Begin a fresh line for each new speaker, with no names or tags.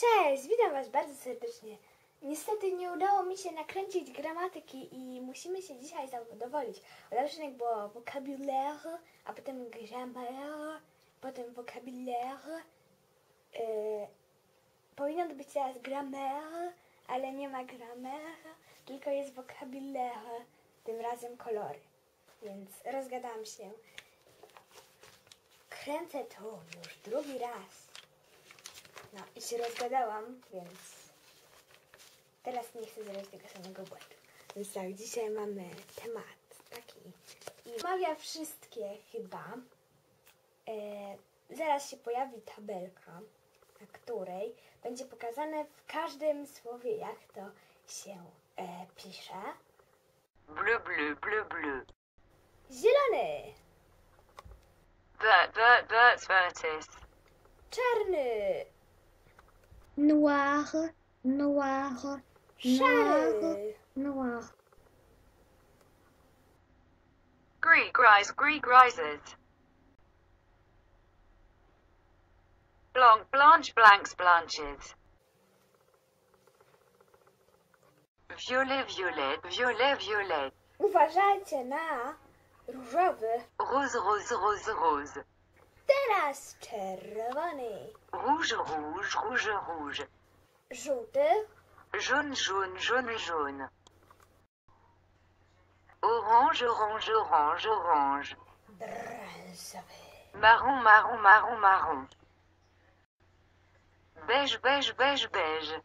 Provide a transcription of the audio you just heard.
Cześć, witam Was bardzo serdecznie. Niestety nie udało mi się nakręcić gramatyki i musimy się dzisiaj zadowolić. Odcinek było vocabulaire, a potem grammaire, potem vocabulaire. Yy, powinno być teraz grammaire, ale nie ma grammaire, tylko jest vocabulaire, tym razem kolory. Więc rozgadałam się. Kręcę to już drugi raz. No i się rozgadałam, więc teraz nie chcę zrobić tego samego błędu. Więc tak, dzisiaj mamy temat taki. I omawia wszystkie chyba. E, zaraz się pojawi tabelka, na której będzie pokazane w każdym słowie, jak to się e, pisze.
Bleu, bleu, bleu, bleu.
Zielony,
Vert, vert, vert, vertis.
czarny,
noir, noir, noir, noir,
Gree, grise, gree, grises. Blanc, blanche, blanks, blanches. Violet, violet, violet, violet.
Uważajcie na różowy.
Rose, rose, rose, rose.
Teraz czerwony,
Rouge, rouge, rouge, rouge.
żółty,
Jaune, jaune, jaune, jaune. Orange, orange, orange, orange.
brązowy,
Marron, marron, marron, marron. Beige, beige, beige, beige.